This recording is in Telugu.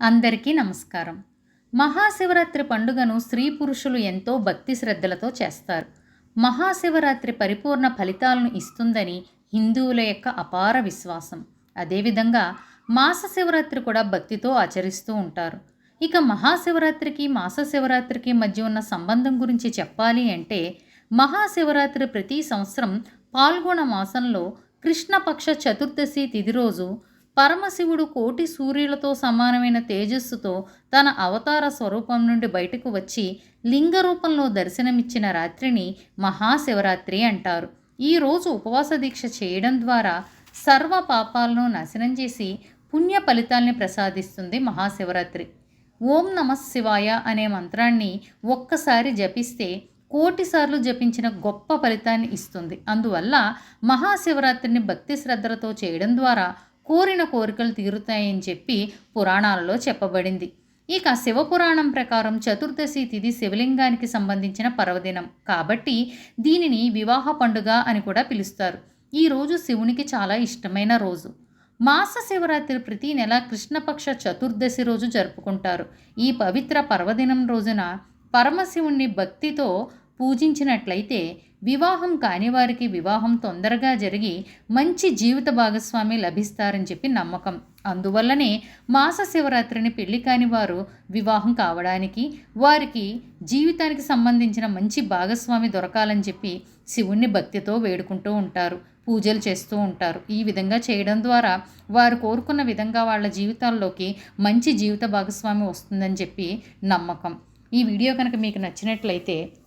అందరికీ నమస్కారం. మహాశివరాత్రి పండుగను స్త్రీ పురుషులు ఎంతో భక్తి శ్రద్ధలతో చేస్తారు. మహాశివరాత్రి పరిపూర్ణ ఫలితాలను ఇస్తుందని హిందువుల యొక్క అపార విశ్వాసం. అదేవిధంగా మాస శివరాత్రి కూడా భక్తితో ఆచరిస్తూ ఉంటారు. ఇక మహాశివరాత్రికి మాస శివరాత్రికి మధ్య ఉన్న సంబంధం గురించి చెప్పాలి అంటే మహాశివరాత్రి ప్రతి సంవత్సరం పాల్గొన మాసంలో కృష్ణపక్ష చతుర్దశి తిథి రోజు పరమశివుడు కోటి సూర్యులతో సమానమైన తేజస్సుతో తన అవతార స్వరూపం నుండి బయటకు వచ్చి లింగ రూపంలో దర్శనమిచ్చిన రాత్రిని మహాశివరాత్రి అంటారు. ఈ రోజు ఉపవాస దీక్ష చేయడం ద్వారా సర్వ పాపాలను నాశనం చేసి పుణ్య ఫలితాల్ని ప్రసాదిస్తుంది మహాశివరాత్రి. ఓం నమ శివాయ అనే మంత్రాన్ని ఒక్కసారి జపిస్తే కోటిసార్లు జపించిన గొప్ప ఫలితాన్ని ఇస్తుంది. అందువల్ల మహాశివరాత్రిని భక్తి శ్రద్ధలతో చేయడం ద్వారా కోరిన కోరికలు తీరుతాయని చెప్పి పురాణాలలో చెప్పబడింది. ఇక శివపురాణం ప్రకారం చతుర్దశి తిథి శివలింగానికి సంబంధించిన పర్వదినం. కాబట్టి దీనిని వివాహ పండుగ అని కూడా పిలుస్తారు. ఈ రోజు శివునికి చాలా ఇష్టమైన రోజు. మాస శివరాత్రి ప్రతి నెల కృష్ణపక్ష చతుర్దశి రోజు జరుపుకుంటారు. ఈ పవిత్ర పర్వదినం రోజున పరమశివుణ్ణి భక్తితో పూజించినట్లయితే వివాహం కాని వారికి వివాహం తొందరగా జరిగి మంచి జీవిత భాగస్వామి లభిస్తారని చెప్పి నమ్మకం. అందువల్లనే మాస శివరాత్రిని పెళ్ళి కాని వారు వివాహం కావడానికి వారికి జీవితానికి సంబంధించిన మంచి భాగస్వామి దొరకాలని చెప్పి శివుణ్ణి భక్తితో వేడుకుంటూ ఉంటారు పూజలు చేస్తూ ఉంటారు. ఈ విధంగా చేయడం ద్వారా వారు కోరుకున్న విధంగా వాళ్ళ జీవితాల్లోకి మంచి జీవిత భాగస్వామి వస్తుందని చెప్పి నమ్మకం. ఈ వీడియో కనుక మీకు నచ్చినట్లయితే